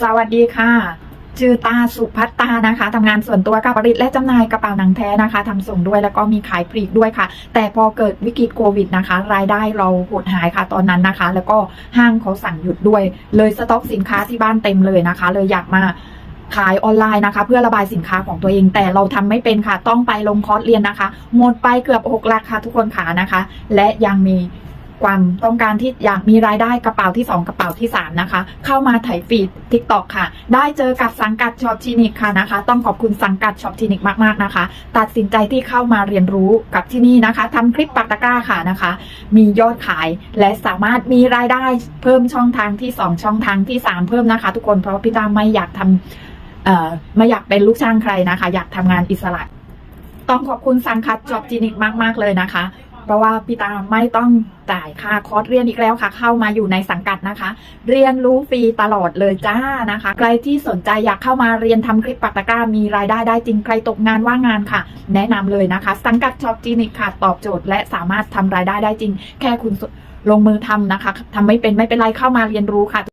สวัสดีค่ะ ชื่อตาสุพัตตานะคะทำงานส่วนตัวกับผลิตและจำหน่ายกระเป๋าหนังแท้นะคะทำส่งด้วยแล้วก็มีขายปลีกด้วยค่ะ แต่พอเกิดวิกฤตโควิดนะคะ รายได้เราหดหายค่ะตอนนั้นนะคะ แล้วก็ห้างเขาสั่งหยุดด้วย เลยสต็อกสินค้าที่บ้านเต็มเลยนะคะ เลยอยากมาขายออนไลน์นะคะ เพื่อระบายสินค้าของตัวเองแต่เราทำไม่เป็นค่ะ ต้องไปลงคอร์สเรียนนะคะ หมดไปเกือบ6หลักค่ะทุกคนขานะคะ และยังมี ความต้องการที่อยากมีรายได้กระเป๋าที่ 2 กระเป๋าที่ 3 นะคะ เข้ามาไถฟีดทิกตอกค่ะ ได้เจอกับสังกัดช็อปคลินิกค่ะนะคะ ต้องขอบคุณสังกัดช็อปคลินิกมากๆนะคะ ตัดสินใจที่เข้ามาเรียนรู้กับที่นี่นะคะทำคลิปปักตะกร้าค่ะนะคะ มียอดขายและสามารถมีรายได้เพิ่มช่องทางที่ 2 ช่องทางที่ 3 เพิ่มนะคะ ทุกคนเพราะพี่ตาไม่อยากทำไม่อยากเป็นลูกจ้างใครนะคะ อยากทำงานอิสระ ต้องขอบคุณสังกัดช็อปคลินิกมาก ๆ เลยนะคะ เพราะว่าพี่ตาไม่ต้องจ่ายค่าคอร์สเรียนอีกแล้วค่ะ เข้ามาอยู่ในสังกัดนะคะ เรียนรู้ฟรีตลอดเลยจ้านะคะ ใครที่สนใจอยากเข้ามาเรียนทำคลิปปักตะกร้ามีรายได้ได้จริงใครตกงานว่างงานค่ะ แนะนำเลยนะคะ สังกัดช็อปจีนิกค่ะตอบโจทย์ และสามารถทำรายได้ได้จริง แค่คุณลงมือทำนะคะทำไม่เป็นไม่เป็นไรเข้ามาเรียนรู้ค่ะ